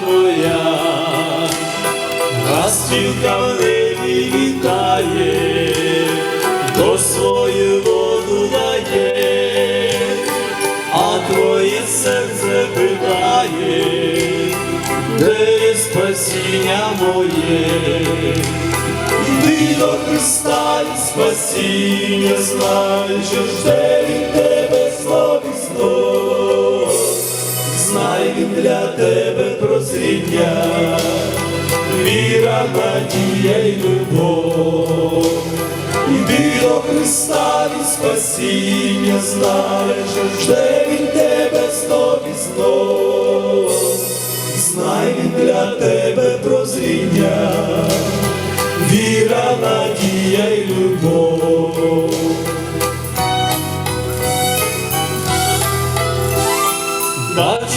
твоя, Гастівка в небі вітає, до свою воду дає, а твоє серце питає, де спасіння моє, Йди до Христа і спасіння, знай, що жде від тебе знай він для тебе прозріння, віра, надія й любов. Іди до Христа і спасіння, знай, що жде він тебе знов і знов. Знай він для тебе прозріння, віра, надія й любов.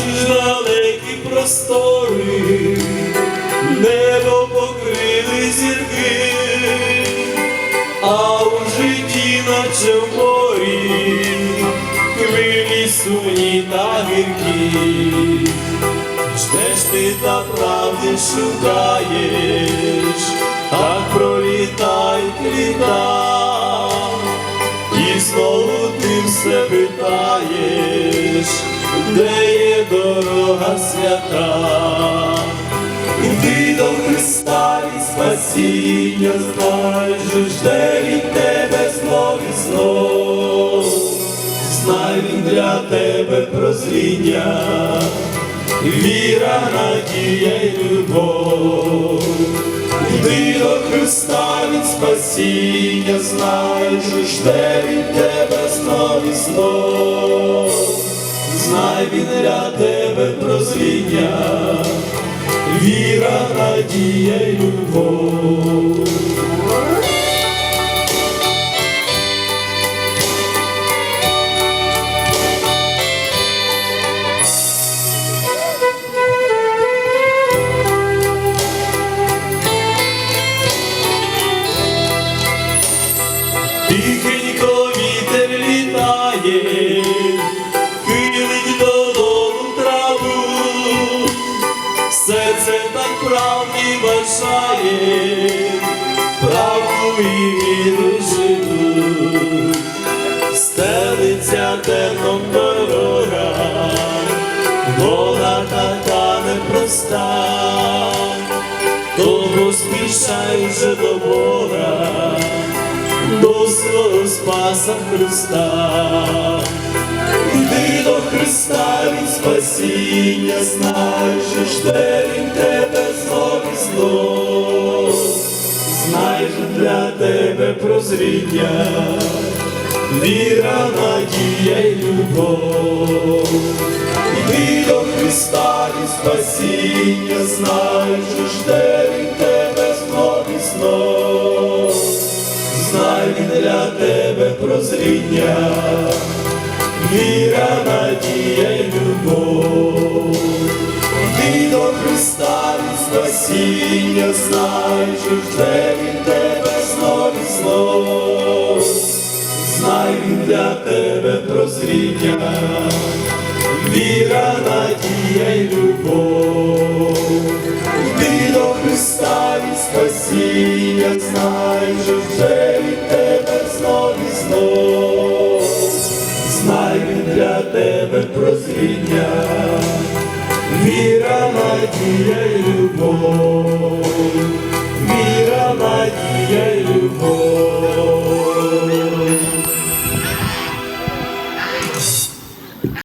Бачиш далекі простори, небо покрили зірки, а у житті, наче в морі, хвилі сумні та гіркі. Ждеш ти та правди шукаєш, так пролітають літа, і знову ти все питаєш, де дорога свята, Іди до Христа і спасіння, знай, що жде від тебе знов і знов, знай він для тебе прозріння віра, надія й любов. Йди до Христа від спасіння, знай, що жде від тебе знов і знов. Знай він для тебе прозріння, віра, надія любов. Бажає, правду і віру живу, стелиться темном дорога, вона така непроста, тому спішай вже до Бога до свого Спаса Христа. Іди до Христа від спасіння, знай, що жде він тебе знов прозріння, віра, надія й любов. Іди до Христа від спасіння, знай, що жде він тебе знов і знов знай для тебе прозріння, віра, надія й любов. Іди до Христа від спасіння, знай, що він тебе і. Знай він для тебе прозріння, віра, надія й любов. Іди до Христа від спасіння, знай, що вже від тебе знов і знов. Знай він для тебе прозріння, віра, надія й любов.